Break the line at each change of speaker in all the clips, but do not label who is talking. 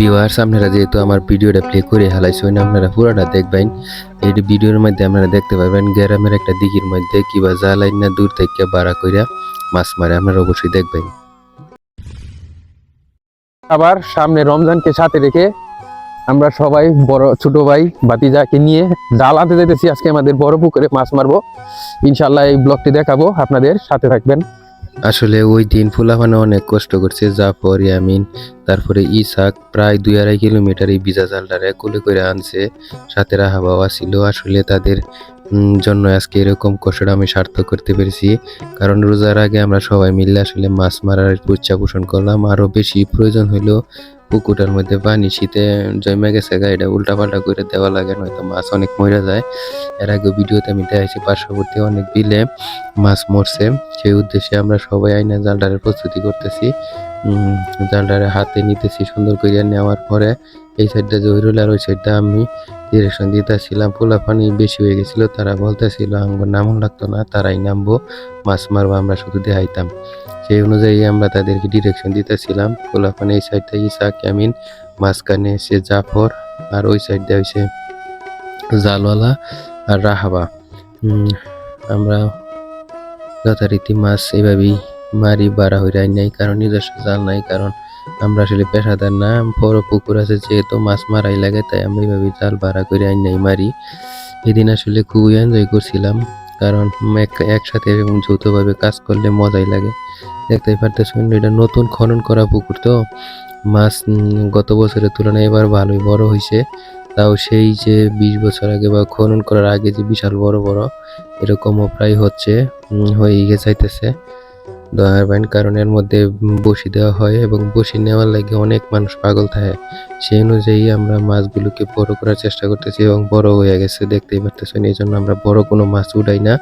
Viewers আপনারা যেহেতু আমার ভিডিওটা প্লে করে হালাইছেন, আপনারা পুরোটা দেখবেন। এই ভিডিওর মধ্যে আপনারা দেখতে পারবেন, গ্রামের একটা দিঘির মধ্যে কিবা জ্বালাইন না দূর থেকে বাড়া কইরা মাছ মারে, আপনারা অবশ্যই দেখবেন।
আবার সামনে রমজানকে সাথে রেখে আমরা সবাই, বড়, ছোট ভাই, ভাতিজাকে নিয়ে জাল আনতে যেতেছি আজকে আমাদের বড় পুকুরে মাছ মারবো। ইনশাল্লাহ এই ব্লগটি দেখাবো, আপনাদের সাথে থাকবেন।
আসলে ওই দিন ফুলাফানে অনেক কষ্ট করছে জাফর ইয়ামিন তারপরে ইসাক প্রায় দুই আড়াই কিলোমিটার এই বিজা জালটারে কোলে করে আনছে, সাথে রাহা বাবা ছিল। আসলে তাদের জন্য আজকে এরকম কষ্টটা আমি সার্থক করতে পেরেছি, কারণ রোজার আগে আমরা সবাই মিলে আসলে মাছ মারার ইচ্ছা পোষণ করলাম। আরও বেশি প্রয়োজন হইল পুকুরটার মধ্যে পানি শীতে জমে গেছে গা এটা উল্টাপাল্টা করে দেওয়া লাগে নয়তো মাছ অনেক মরে যায়। এর আগে ভিডিওতে আমি দেখাইছি পার্শ্ববর্তী অনেক বিলে মাছ মরছে। সেই উদ্দেশ্যে আমরা সবাই আইনা জালটারের প্রস্তুতি করতেছি। উম, জালটারে হাতে নিতেছি সুন্দর করে নেওয়ার পরে এই সাইডটা জহিরুল আর ওই সাইডটা আমি ডিরেকশন দিতেছিলাম। পোলা পানি বেশি হয়ে গেছিল তারা বলতেছিল আমার নামও লাগতো না তারাই নামবো মাছ মারবো আমরা শুধু দেখাইতাম। সেই অনুযায়ী আমরা তাদেরকে ডিরেকশন দিতেছিলাম। পোলা পানি এই সাইডটা ইসা, ক্যামিন, মাঝখানে সে জাফর, আর ওই সাইডটা হয়েছে জালওয়ালা আর রাহাবা। আমরা যথারীতি মাছ এভাবেই মারি, বাড়া যায় নাই, কারণ নিজস্ব জাল নাই, কারণ আমরা আসলে পেশাদার না। বড় পুকুর আছে, যেহেতু মাছ মারাই লাগে, তাই আমরা এইভাবে জাল ভাড়া করে আই নাই, মারি। এদিন আসলে খুবই এনজয় করছিলাম, কারণ একসাথে এবং যৌথভাবে কাজ করলে মজাই লাগে। দেখতেই পারতেছেন, এটা নতুন খনন করা পুকুর তো। মাছ গত বছরের তুলনায় এবার ভালোই বড় হয়েছে তাও সেই যে বিশ বছর আগে বা খনন করার আগে যে বিশাল বড় বড়, এরকমও প্রায় হচ্ছে হয়ে গিয়ে যাইতেছে দয়ার বাইন কারণ এর মধ্যে বসি দেওয়া হয় এবং বসি নেওয়ার লাগে অনেক মানুষ পাগল থাকে। সেই অনুযায়ী আমরা মাছগুলোকে বড় করার চেষ্টা করতেছি এবং বড় হয়ে গেছে, দেখতেই পারতেছেন। এই জন্য আমরা বড় কোনো মাছ উঠাই না।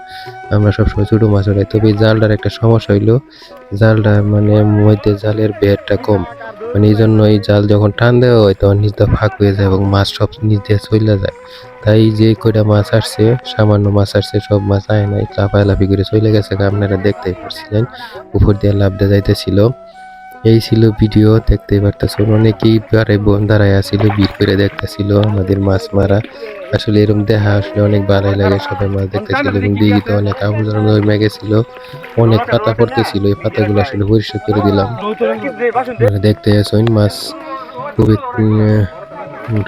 আমরা সবসময় ছোটো মাছ উঠাই তবে জালটার একটা সমস্যা হইল, জালটা মানে মধ্যে জালের বেরটা কম। মানে এই জন্য এই জাল যখন টান দেওয়া হয়, তখন নিচটা ফাঁক হয়ে যায় এবং মাছ সব নিচ দিয়ে চলে যায়। তাই যে কয়টা মাছ আসছে, সামান্য মাছ আসছে, সব মাছ আয় নাই লাফালাফি করে চলে গেছে আপনারা দেখতেই পারছিলেন, উপর দিয়ে লাভ যাইতেছিল। এই ছিল ভিডিও দেখতে পারতেছেন অনেকেই পারে বোন দাঁড়ায় আসিল, ভিড় করে দেখতেছিল আমাদের মাছ মারা। আসলে এরকম দেখা আসলে অনেক ভালোই লাগে সবাই মাছ দেখতেছিল এবং দিঘিতে অনেক আবর্জনা জমে গেছিল অনেক পাতা পড়তেছিল, এই পাতাগুলো আসলে পরিষ্কার করে দিলাম। আপনারা দেখতে আসেন মাছ খুবই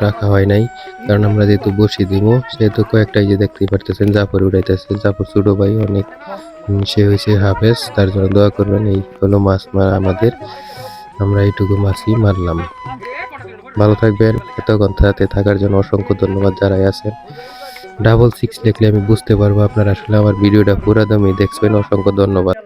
রাখা হয় নাই। কারণ আমরা যেহেতু বসি দিব, সেহেতু কয়েকটা এই যে দেখতেই পারতেছেন, জাফর উড়াইতেছে জাফর ছোট ভাই, অনেক সে হয়েছে হাফেজ, তার জন্য দোয়া করবেন, এই হলো মাছ মারা আমাদের। আমরা এইটুকু মাছই মারলাম। ভালো থাকবেন, এতক্ষণ সাথে থাকার জন্য অসংখ্য ধন্যবাদ যারাই আছেন। ডাবল সিক্স লিখলে আমি বুঝতে পারব আপনারা আসলে আমার ভিডিওটা পুরো দমই দেখবেন, অসংখ্য ধন্যবাদ।